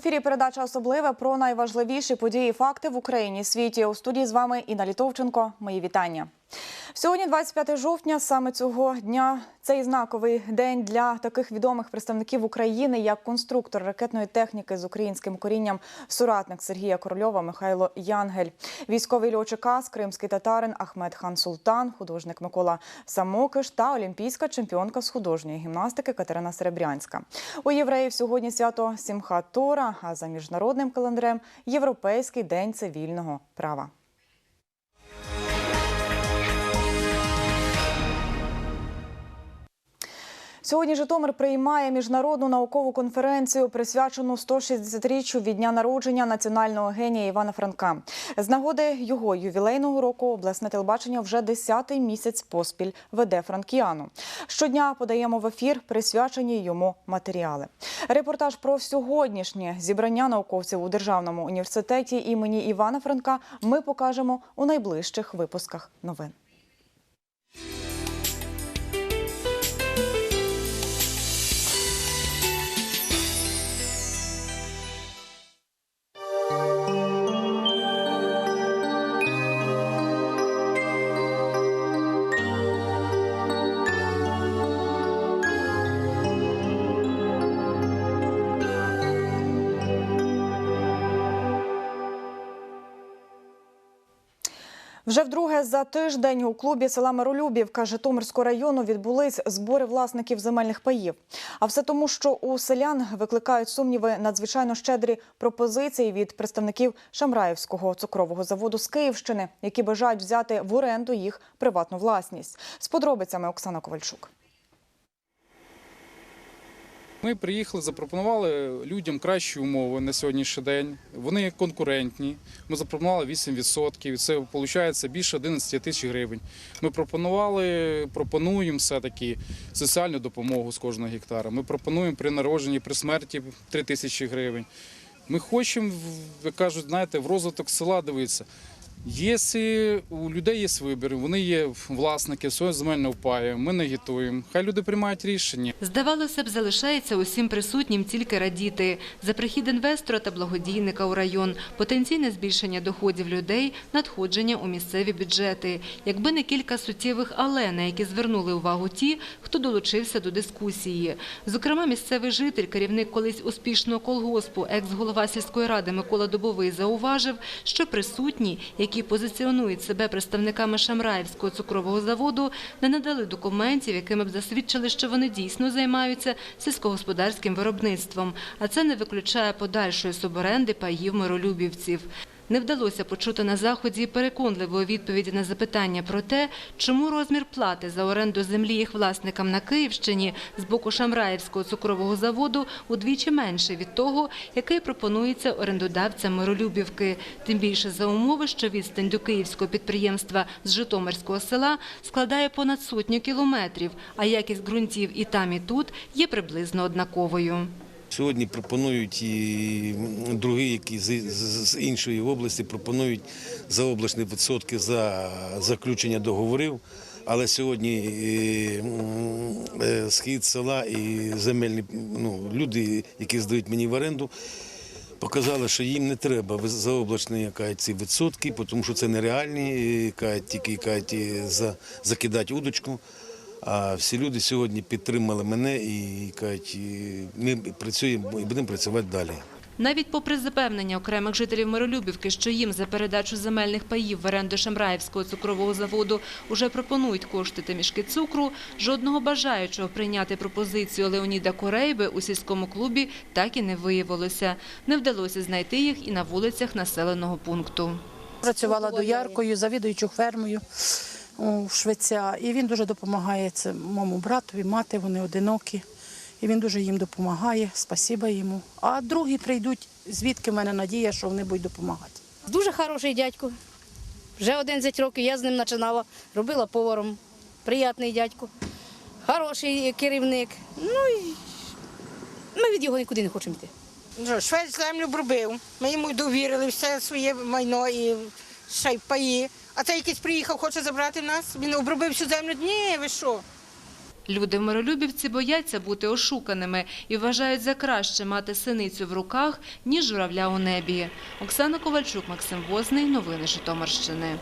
Ефірі передача особливе про найважливіші події і факти в Україні і світі. У студії з вами Інна Літовченко. Мої вітання. Сьогодні, 25 жовтня, саме цього дня цей знаковий день для таких відомих представників України, як конструктор ракетної техніки з українським корінням, соратник Сергія Корольова Михайло Янгель, військовий льотчик АС, кримський татарин Ахмед Хан Султан, художник Микола Самокиш та олімпійська чемпіонка з художньої гімнастики Катерина Серебрянська. У євреїв сьогодні свято Сімхат Тора, а за міжнародним календарем Європейський день цивільного права. Сьогодні Житомир приймає міжнародну наукову конференцію, присвячену 160-річчю від дня народження національного генія Івана Франка. З нагоди його ювілейного року обласне телебачення вже 10-й місяць поспіль веде Франкіану. Щодня подаємо в ефір присвячені йому матеріали. Репортаж про сьогоднішнє зібрання науковців у державному університеті імені Івана Франка ми покажемо у найближчих випусках новин. Вже вдруге за тиждень у клубі села Миролюбівка Житомирського району відбулись збори власників земельних паїв. А все тому, що у селян викликають сумніви надзвичайно щедрі пропозиції від представників Шамраївського цукрового заводу з Київщини, які бажають взяти в оренду їх приватну власність. З подробицями Оксана Ковальчук. Ми приїхали, запропонували людям кращі умови на сьогоднішній день. Вони конкурентні. Ми запропонували 8%. Це виходить більше 11 тисяч гривень. Ми пропонували, пропонуємо все-таки соціальну допомогу з кожного гектара. Ми пропонуємо при народженні, при смерті 3 тисячі гривень. Ми хочемо, як кажуть, знаєте, в розвиток села дивитися. Якщо у людей є вибір, вони є власники свого земельного паю, ми не агітуємо. Хай люди приймають рішення. Здавалося б, залишається усім присутнім тільки радіти за прихід інвестора та благодійника у район, потенційне збільшення доходів людей, надходження у місцеві бюджети. Якби не кілька суттєвих але, на які звернули увагу ті, хто долучився до дискусії. Зокрема, місцевий житель, керівник колись успішного колгоспу, екс-голова сільської ради Микола Добовий зауважив, що присутні, які позиціонують себе представниками Шамраївського цукрового заводу, не надали документів, якими б засвідчили, що вони дійсно займаються сільськогосподарським виробництвом, а це не виключає подальшої суборенди паїв миролюбівців. Не вдалося почути на заході переконливої відповіді на запитання про те, чому розмір плати за оренду землі їх власникам на Київщині з боку Шамраївського цукрового заводу удвічі менший від того, який пропонується орендодавцям Миролюбівки. Тим більше за умови, що відстань до київського підприємства з Житомирського села складає понад сотню кілометрів, а якість ґрунтів і там, і тут є приблизно однаковою. Сьогодні пропонують і другі, які з, іншої області пропонують за обласні відсотки за заключення договорів. Але сьогодні е, е, схід села і земельні ну, люди, які здають мені в оренду, показали, що їм не треба заоблачні яка, ці відсотки, тому що це нереальні, кажуть, тільки кажуть, за, закидати удочку. А всі люди сьогодні підтримали мене і кажуть, ми працюємо і будемо працювати далі. Навіть попри запевнення окремих жителів Миролюбівки, що їм за передачу земельних паїв в оренду Шамраївського цукрового заводу уже пропонують кошти та мішки цукру, жодного бажаючого прийняти пропозицію Леоніда Корейби у сільському клубі так і не виявилося. Не вдалося знайти їх і на вулицях населеного пункту. Працювала дояркою, завідуючою фермою у Швеця. І він дуже допомагає це моєму братові, мати, вони одинокі. І він дуже їм допомагає, спасіба йому. А другі прийдуть, звідки в мене надія, що вони будуть допомагати. Дуже хороший дядько. Вже 11 років я з ним починала, робила поваром. Приятний дядько. Хороший керівник. Ну і ми від його нікуди не хочемо йти. Ну, Швець землю обробив. Ми йому довірили все своє майно і ще й паї. А це якийсь приїхав, хоче забрати нас. Він обробив всю землю. Ні, ви що? Люди Миролюбівці бояться бути ошуканими і вважають за краще мати синицю в руках, ніж журавля у небі. Оксана Ковальчук, Максим Возний. Новини Житомирщини.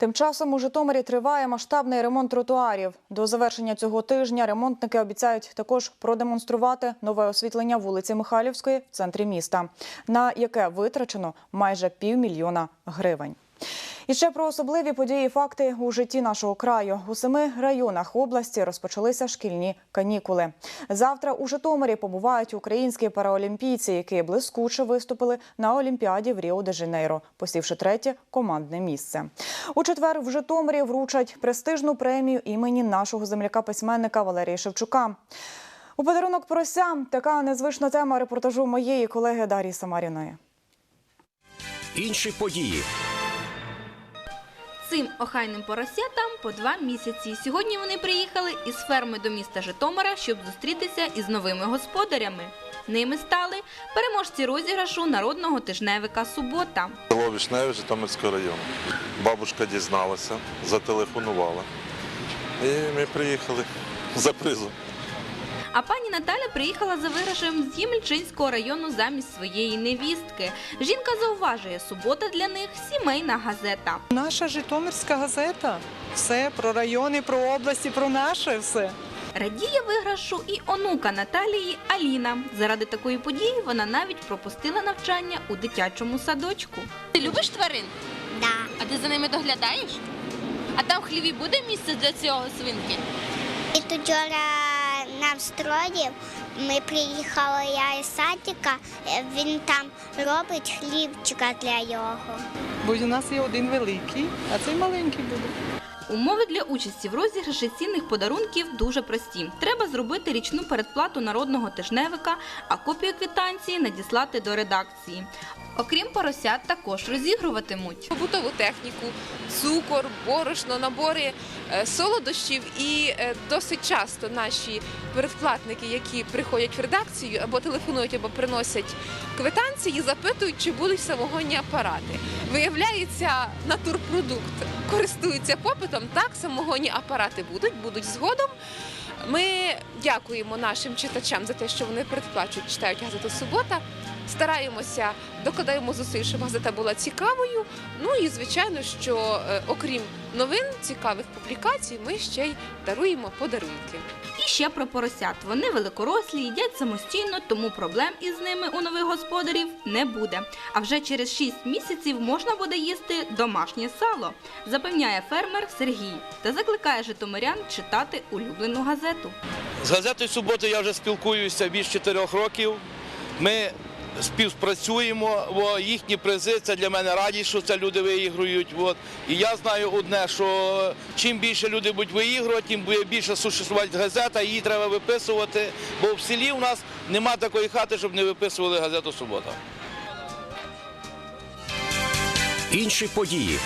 Тим часом у Житомирі триває масштабний ремонт тротуарів. До завершення цього тижня ремонтники обіцяють також продемонструвати нове освітлення вулиці Михайлівської в центрі міста, на яке витрачено майже півмільйона гривень. І ще про особливі події і факти у житті нашого краю. У семи районах області розпочалися шкільні канікули. Завтра у Житомирі побувають українські параолімпійці, які блискуче виступили на Олімпіаді в Ріо-де-Жанейро, посівши третє командне місце. У четвер в Житомирі вручать престижну премію імені нашого земляка-письменника Валерія Шевчука. У подарунок порося така незвична тема репортажу моєї колеги Дарії Самаріної. Інші події. Цим охайним поросятам по два місяці. Сьогодні вони приїхали із ферми до міста Житомира, щоб зустрітися із новими господарями. Ними стали переможці розіграшу народного тижневика Субота. Село Вишневе Житомирського району. Бабушка дізналася, зателефонувала. І ми приїхали за призом. А пані Наталя приїхала за виграшем з Ємельчинського району замість своєї невістки. Жінка зауважує, субота для них сімейна газета. Наша Житомирська газета. Все про райони, про області, про наше все. Радіє виграшу і онука Наталії Аліна. Заради такої події вона навіть пропустила навчання у дитячому садочку. Ти любиш тварин? Да. А ти за ними доглядаєш? А там в хліві буде місце для цього свинки? І тут вчора нам строїв, ми приїхали я із садика, е, він там робить хлібчика для його. Бо у нас є один великий, а цей маленький буде. Умови для участі в розіграші цінних подарунків дуже прості. Треба зробити річну передплату народного тижневика, а копію квитанції надіслати до редакції. Окрім поросят, також розігруватимуть. побутову техніку, цукор, борошно, набори е, солодощів. І е, досить часто наші передплатники, які приходять в редакцію або телефонують, або приносять квитанції, запитують, чи будуть самогонні апарати. Виявляється, натурпродукт користується попитом. Так, самогонні апарати будуть, будуть згодом. Ми дякуємо нашим читачам за те, що вони передплачують, читають газету Субота. Стараємося, докладаємо зусиль, щоб газета була цікавою. Ну і звичайно, що е, окрім новин, цікавих публікацій, ми ще й даруємо подарунки. І ще про поросят. Вони великорослі, їдять самостійно, тому проблем із ними у нових господарів не буде. А вже через 6 місяців можна буде їсти домашнє сало, запевняє фермер Сергій та закликає житомирян читати улюблену газету. З газетою «Субота» я вже спілкуюся більше чотирьох років. Ми співпрацюємо, бо їхні призи це для мене радість, що це люди виігрують. От. І я знаю одне, що чим більше люди будуть виігрувати, тим буде більше существувати газета, її треба виписувати. Бо в селі у нас нема такої хати, щоб не виписували газету Субота. Інші події.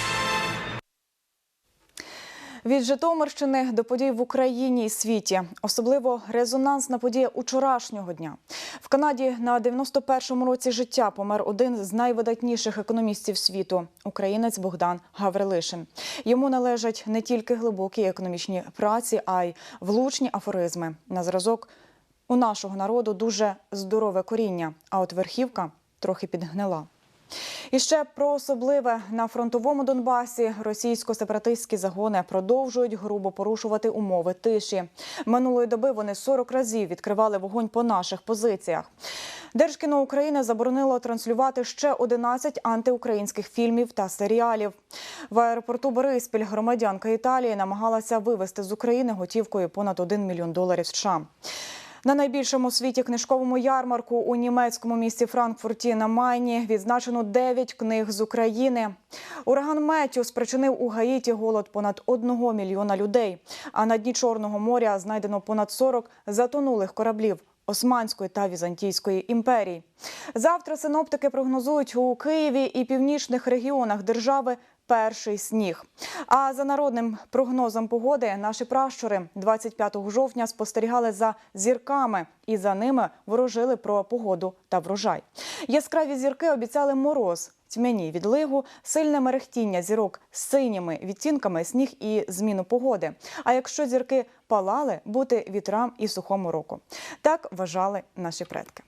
Від Житомирщини до подій в Україні і світі. Особливо резонансна подія учорашнього дня. В Канаді на 91-му році життя помер один з найвидатніших економістів світу – українець Богдан Гаврилишин. Йому належать не тільки глибокі економічні праці, а й влучні афоризми. На зразок у нашого народу дуже здорове коріння, а от верхівка трохи підгнила. І ще про особливе на фронтовому Донбасі російсько-сепаратистські загони продовжують грубо порушувати умови тиші. Минулої доби вони 40 разів відкривали вогонь по наших позиціях. Держкіно України заборонило транслювати ще 11 антиукраїнських фільмів та серіалів. В аеропорту Бориспіль громадянка Італії намагалася вивезти з України готівкою понад 1 мільйон доларів США. На найбільшому у світі книжковому ярмарку у німецькому місті Франкфурті на Майні відзначено 9 книг з України. Ураган Меттю спричинив у Гаїті голод понад 1 мільйона людей. А на дні Чорного моря знайдено понад 40 затонулих кораблів. Османської та Візантійської імперії. Завтра синоптики прогнозують у Києві і північних регіонах держави перший сніг. А за народним прогнозом погоди наші пращури 25 жовтня спостерігали за зірками і за ними ворожили про погоду та врожай. Яскраві зірки обіцяли мороз. тьмяні відлигу, сильне мерехтіння зірок з синіми відтінками, сніг і зміну погоди. А якщо зірки палали, бути вітрам і сухому року. Так вважали наші предки.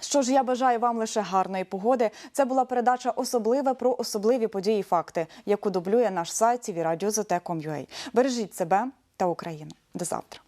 Що ж, я бажаю вам лише гарної погоди. Це була передача особливе про особливі події і факти, яку дублює наш сайт tvradio.zt.com.ua. Бережіть себе та Україну. До завтра.